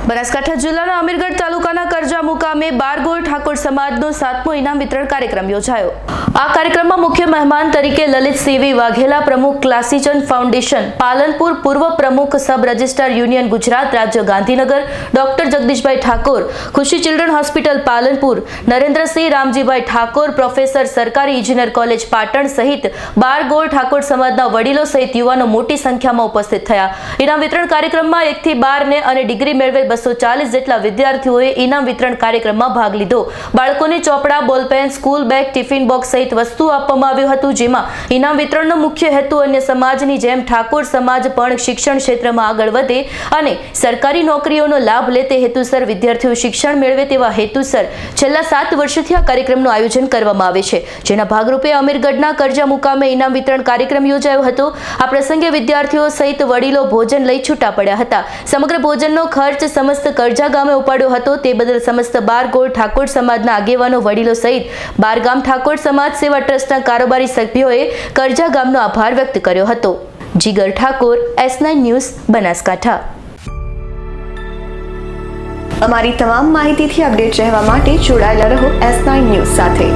બનાસકાંઠા જિલ્લાના અમીરગઢ તાલુકાના કરજા મુકામે બારગોળ ઠાકોર સમાજનો સાતમો ઇનામ વિતરણ કાર્યક્રમ યોજાયો. આ કાર્યક્રમમાં મુખ્ય મહેમાન તરીકે લલિત સેવી વાઘેલા પ્રમુખ ક્લાસીચંદ ફાઉન્ડેશન, પાલનપુર પૂર્વ પ્રમુખ સબ રજિસ્ટ્રાર યુનિયન ગુજરાત રાજ્ય Gandhinagar, doctor Jagdishbhai Thakor, Khushi children hospital Palanpur, Narendrasinh Ramjibhai Thakor, professor સરકારી ઇજનેર કોલેજ પાટણ સહિત બાર ગોળ ઠાકોર સમાજના વડીલો સહિત યુવાનો મોટી સંખ્યામાં ઉપસ્થિત થયા. ઇનામ વિતરણ કાર્યક્રમમાં એકથી બારને અને ડિગ્રી મેળવેલ બસો ચાલીસ જેટલા વિદ્યાર્થીઓએ ઇનામ વિતરણ કાર્યક્રમમાં ભાગ લીધો. બાળકોને ચોપડા, ball pen, school bag, tiffin box સહિત વસ્તુ આપવામાં આવ્યું હતું, જેમાં ઇનામ વિતરણનો મુખ્ય હેતુ અન્ય સમાજની જેમ ઠાકોર સમાજ પણ શિક્ષણ ક્ષેત્રમાં આગળ વધે અને સરકારી નોકરીઓનો લાભ લે તે હેતુસર વિદ્યાર્થીઓ શિક્ષણ મેળવે તેવા હેતુસર છેલ્લા સાત વર્ષથી આ કાર્યક્રમનું આયોજન કરવામાં આવે છે. જેના ભાગરૂપે અમીરગઢના કરજા મુકામે ઇનામ વિતરણ કાર્યક્રમ યોજાયો હતો. આ પ્રસંગે વિદ્યાર્થીઓ સહિત વડીલો ભોજન લઈ છૂટા પડ્યા હતા. સમગ્ર ભોજનનો ખર્ચ સમસ્ત કરજા ગામે ઉપાડ્યો હતો. તે બદલ સમસ્ત બારગોળ ઠાકોર સમાજના આગેવાનો વડીલો સહિત બારગામ ઠાકોર સમાજ સેવા ટ્રસ્ટના કારોબારી સભ્યોએ કરજા ગામનો આભાર વ્યક્ત કર્યો હતો. Jigar Thakor, S nine news, Banaskantha. અમારી તમામ માહિતીથી અપડેટ રહેવા માટે જોડાયેલા રહો એસ નાઇન ન્યૂઝ સાથે.